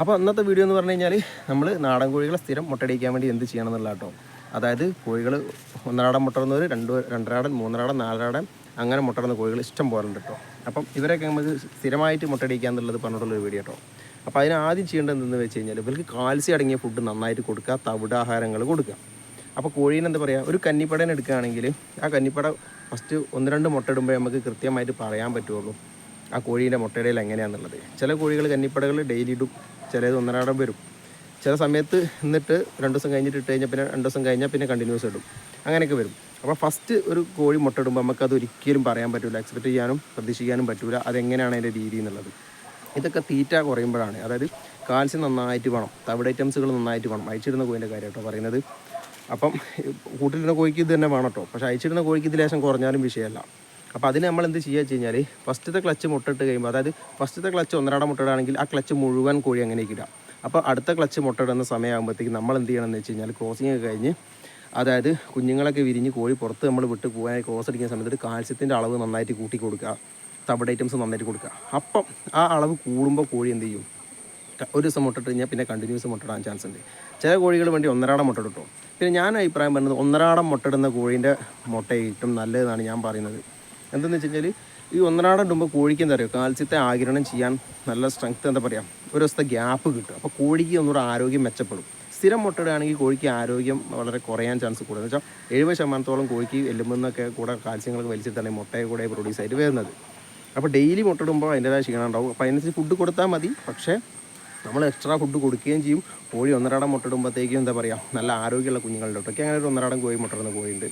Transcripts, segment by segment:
അപ്പോൾ ഇന്നത്തെ വീഡിയോ എന്ന് പറഞ്ഞു കഴിഞ്ഞാൽ നമ്മൾ നാടൻ കോഴികളെ സ്ഥിരം മുട്ടടിക്കാൻ വേണ്ടി എന്ത് ചെയ്യണം എന്നുള്ള കേട്ടോ. അതായത് കോഴികൾ ഒന്നരാടൻ മുട്ടർന്നവർ രണ്ട് രണ്ടരാടൻ മൂന്നരാടൻ നാലരാടൻ അങ്ങനെ മുട്ടർന്ന കോഴികൾ ഇഷ്ടം പോലെ ഉണ്ട് കേട്ടോ. അപ്പം ഇവരൊക്കെ നമുക്ക് സ്ഥിരമായിട്ട് മുട്ടടിക്കുക എന്നുള്ളത് പറഞ്ഞിട്ടുള്ളൊരു വീഡിയോ കേട്ടോ. അപ്പോൾ അതിന് ആദ്യം ചെയ്യേണ്ടത് എന്തെന്ന് വെച്ച് കഴിഞ്ഞാൽ ഇവർക്ക് കാൽസ്യം അടങ്ങിയ ഫുഡ് നന്നായിട്ട് കൊടുക്കുക തവിടാഹാരങ്ങൾ കൊടുക്കുക. അപ്പോൾ കോഴീനെ എന്താ പറയുക ഒരു കന്നിപ്പടനെ എടുക്കുകയാണെങ്കിൽ ആ കന്നിപ്പട ഫസ്റ്റ് ഒന്ന് രണ്ട് മുട്ട ഇടുമ്പോൾ നമുക്ക് കൃത്യമായിട്ട് പറയാൻ പറ്റുള്ളൂ ആ കോഴീന്റെ മുട്ടയിടയിൽ എങ്ങനെയാണെന്നുള്ളത് ചില കോഴികൾ കന്നിപ്പടകൾ ഡെയിലി ഇടും ചിലത് ഒന്നരാടം വരും. ചില സമയത്ത് എന്നിട്ട് രണ്ട് ദിവസം കഴിഞ്ഞിട്ട് ഇട്ട് കഴിഞ്ഞാൽ പിന്നെ രണ്ട് ദിവസം കഴിഞ്ഞാൽ പിന്നെ കണ്ടിന്യൂസ് ഇടും. അങ്ങനെയൊക്കെ വരും. അപ്പോൾ ഫസ്റ്റ് ഒരു കോഴി മുട്ട ഇടുമ്പോൾ നമുക്കത് ഒരിക്കലും പറയാൻ പറ്റില്ല എക്സ്പെക്ട് ചെയ്യാനും പ്രതീക്ഷിക്കാനും പറ്റില്ല അതെങ്ങനെയാണ് അതിന്റെ രീതി എന്നുള്ളത്. ഇതൊക്കെ തീറ്റ കുറയുമ്പോഴാണ്. അതായത് കാൽസ്യം നന്നായിട്ട് വേണം തവിട് ഐറ്റംസുകൾ നന്നായിട്ട് വേണം. അയച്ചിടുന്ന കോഴിന്റെ കാര്യം കേട്ടോ പറയുന്നത്. അപ്പം കൂട്ടിലിടുന്ന കോഴിക്ക് ഇത് തന്നെ വേണം കേട്ടോ. പക്ഷേ അയച്ചിടുന്ന കോഴിക്ക് ഇത് ലേശം കുറഞ്ഞാലും വിഷയമല്ല. അപ്പോൾ അതിന് നമ്മൾ എന്ത് ചെയ്യുക വെച്ച് കഴിഞ്ഞാൽ ഫസ്റ്റത്തെ ക്ലച്ച് മുട്ടിട്ട് കഴിയുമ്പോൾ അതായത് ഫസ്റ്റത്തെ ക്ലച്ച് ഒന്നരാടം മുട്ടിടുകയാണെങ്കിൽ ആ ക്ലച്ച് മുഴുവൻ കോഴി അങ്ങനെയൊക്കെ ഇടാം. അപ്പോൾ അടുത്ത ക്ലച്ച് മുട്ടിടുന്ന സമയമാകുമ്പോഴത്തേക്ക് നമ്മൾ എന്ത് ചെയ്യണം എന്ന് വെച്ച് കഴിഞ്ഞാൽ ക്രോസിങ് ഒക്കെ കഴിഞ്ഞ് അതായത് കുഞ്ഞുങ്ങളൊക്കെ വിരിഞ്ഞ് കോഴി പുറത്ത് നമ്മൾ വിട്ട് പോകാൻ ക്രോസ് അടിക്കുന്ന സമയത്ത് കാൽസ്യത്തിന്റെ അളവ് നന്നായിട്ട് കൂട്ടി കൊടുക്കുക. തവിട് ഐറ്റംസ് നന്നായിട്ട് കൊടുക്കുക. അപ്പം ആ അളവ് കൂടുമ്പോൾ കോഴി എന്ത് ചെയ്യും? ഒരു ദിവസം മുട്ടിട്ട് കഴിഞ്ഞാൽ പിന്നെ കണ്ടിന്യൂസ് മുട്ടിടാൻ ചാൻസ് ഉണ്ട്. ചില കോഴികൾ വേണ്ടി ഒന്നരാടം മുട്ട പിന്നെ ഞാൻ അഭിപ്രായം പറയുന്നത് ഒന്നരാടം മുട്ടയിടുന്ന കോഴീന്റെ മുട്ട ഏറ്റവും നല്ലതെന്നാണ് ഞാൻ പറയുന്നത്. എന്തെന്ന് വെച്ച് കഴിഞ്ഞാൽ ഈ ഒന്നരാടം ഇടുമ്പോൾ കോഴിക്ക് എന്താ പറയുക കാൽസ്യത്തെ ആകിരണം ചെയ്യാൻ നല്ല സ്ട്രെങ്ത് എന്താ പറയുക ഒരു ദിവസത്തെ ഗ്യാപ്പ് കിട്ടും. അപ്പോൾ കോഴിക്ക് ഒന്നുകൂടെ ആരോഗ്യം മെച്ചപ്പെടും. സ്ഥിരം മുട്ടയിടുകയാണെങ്കിൽ കോഴിക്ക് ആരോഗ്യം വളരെ കുറയാൻ ചാൻസ് കൂടുതൽ വെച്ചാൽ എഴുപത് ശതമാനത്തോളം കോഴിക്ക് എല്ലുമെന്നൊക്കെ കൂടെ കാൽസ്യങ്ങളൊക്കെ വലിച്ചിട്ടാണ് മുട്ടയെ കൂടെ പ്രൊഡ്യൂസ് ആയിട്ട് വരുന്നത്. അപ്പോൾ ഡെയിലി മുട്ടയിടുമ്പോൾ അതിന്റെതായ ക്ഷീണം ഉണ്ടാവും. അപ്പോൾ അതിനനുസരിച്ച് ഫുഡ് കൊടുത്താൽ മതി. പക്ഷേ നമ്മൾ എക്സ്ട്രാ ഫുഡ് കൊടുക്കുകയും ചെയ്യും. കോഴി ഒന്നരാടം മുട്ടിടുമ്പോഴത്തേക്കും എന്താ പറയുക നല്ല ആരോഗ്യമുള്ള കുഞ്ഞുങ്ങളുണ്ട് കേട്ടോ ഒക്കെ അങ്ങനെ ഒരു ഒന്നരാടം കോഴി മുട്ടിടുന്ന കോഴിയുണ്ട്.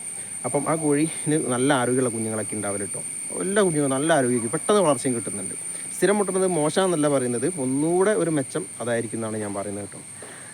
അപ്പം ആ കോഴിന് നല്ല ആരോഗ്യമുള്ള കുഞ്ഞുങ്ങളൊക്കെ ഉണ്ടാവില്ല കേട്ടോ എല്ലാ കുഞ്ഞുങ്ങളും നല്ല ആരോഗ്യം പെട്ടെന്ന് വളർച്ചയും കിട്ടുന്നുണ്ട്. സ്ഥിരം മുട്ടുന്നത് മോശമെന്നല്ല പറയുന്നത്. ഒന്നുകൂടെ ഒരു മെച്ചം അതായിരിക്കും എന്നാണ് ഞാൻ പറയുന്നത് കേട്ടോ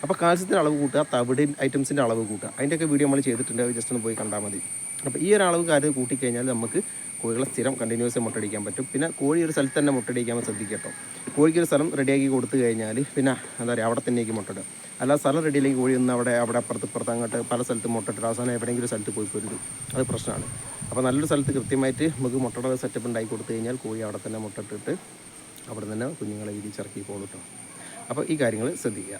അപ്പോൾ കാൽസ്യത്തിന്റെ അളവ് കൂട്ടുക തവിട് ഐറ്റംസിന്റെ അളവ് കൂട്ടുക. അതിന്റെയൊക്കെ വീഡിയോ നമ്മൾ ചെയ്തിട്ടുണ്ട് ജസ്റ്റ് ഒന്ന് പോയി കണ്ടാൽ മതി. അപ്പോൾ ഈ ഒരളവ് കാര്യം കൂട്ടിക്കഴിഞ്ഞാൽ നമുക്ക് കോഴികളെ സ്ഥിരം കണ്ടിന്യൂസ് മുട്ടടിക്കാൻ പറ്റും. പിന്നെ കോഴി ഒരു സ്ഥലത്ത് തന്നെ മുട്ടടിക്കാൻ ശ്രദ്ധിക്കട്ടോ കേട്ടോ. കോഴിക്ക് ഒരു സ്ഥലം റെഡിയാക്കി കൊടുത്തു കഴിഞ്ഞാൽ പിന്നെ എന്താ പറയുക അവിടെ തന്നെയാക്കി മുട്ടയിടുക. അല്ലാതെ സ്ഥലം റെഡിയില്ലെങ്കിൽ കോഴി ഒന്ന് അവിടെ അവിടെ അപ്പുറത്ത് ഇപ്പുറത്ത് അങ്ങോട്ട് പല സ്ഥലത്ത് മുട്ടയിട്ട് അവസാനം എവിടെയെങ്കിലും സ്ഥലത്ത് പോയി പോരുത്. അത് പ്രശ്നമാണ്. അപ്പോൾ നല്ലൊരു സ്ഥലത്ത് കൃത്യമായിട്ട് നമുക്ക് മുട്ടയുടെ സെറ്റപ്പ് ഉണ്ടാക്കി കൊടുത്തു കഴിഞ്ഞാൽ കോഴി അവിടെ തന്നെ മുട്ടയിട്ടിട്ട് അവിടെ തന്നെ കുഞ്ഞുങ്ങളെ വിരിച്ചിറക്കി പോകും കേട്ടോ. അപ്പോൾ ഈ കാര്യങ്ങൾ ശ്രദ്ധിക്കുക.